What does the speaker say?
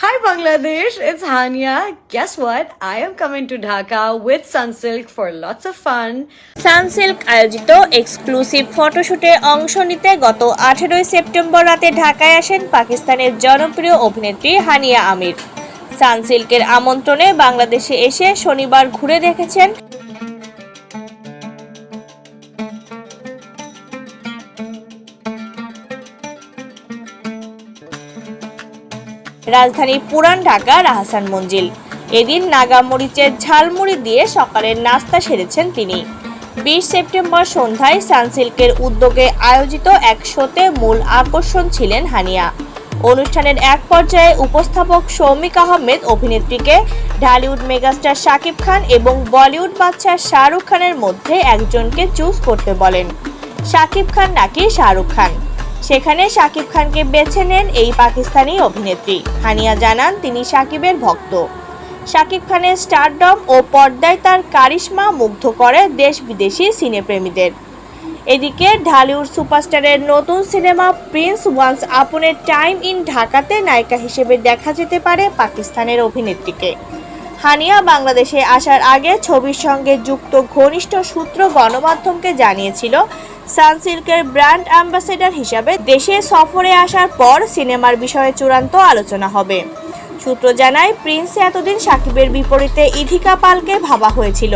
Hi Bangladesh, it's Hania. Guess what? I am coming to Dhaka with Sunsilk for lots of fun. Sunsilk আয়োজিত exclusive ফটোশুটে অংশ নিতে গত আঠেরোই September রাতে ঢাকায় আসেন পাকিস্তানের জনপ্রিয় অভিনেত্রী হানিয়া আমির সানসিল্কের আমন্ত্রণে বাংলাদেশে এসে শনিবার ঘুরে দেখেছেন রাজধানী পুরান ঢাকা রাহাসান মঞ্জিল। এদিন নাগা মরিচের ঝালমুড়ি দিয়ে সকালের নাস্তা সেরেছেন তিনি। বিশ সেপ্টেম্বর সন্ধ্যায় সানসিল্কের উদ্যোগে আয়োজিত এক শোতে মূল আকর্ষণ ছিলেন হানিয়া। অনুষ্ঠানের এক পর্যায়ে উপস্থাপক সৌমিক আহমেদ অভিনেত্রীকে ঢালিউড মেগাস্টার শাকিব খান এবং বলিউড বাদশাহ শাহরুখ খানের মধ্যে একজনকে চুজ করতে বলেন। শাকিব খান নাকি শাহরুখ খান? সেখানে শাকিব খানকে বেছে নেন এই পাকিস্তানি অভিনেত্রী। হানিয়া জানান, তিনি শাকিবের ভক্ত। শাকিব খানের স্টারডম ও পর্দায় তার কারিশমা মুগ্ধ করে দেশ বিদেশি সিনেপ্রেমীদের। এদিকে ঢালিউড সুপারস্টারের নতুন cinema prince once upon a time in ঢাকাতে নায়িকা হিসেবে দেখা যেতে পারে পাকিস্তানের অভিনেত্রীকে। হানিয়া বাংলাদেশে আসার আগে ছবির সঙ্গে যুক্ত ঘনিষ্ঠ সূত্র গণমাধ্যমকে জানিয়েছিল, সানসিল্কের ব্র্যান্ড অ্যাম্বাসেডর হিসাবে দেশে সফরে আসার পর সিনেমার বিষয়ে চূড়ান্ত আলোচনা হবে। সূত্র জানায়, প্রিন্স এতদিন সাকিবের বিপরীতে ইথিকা পালকে ভাবা হয়েছিল।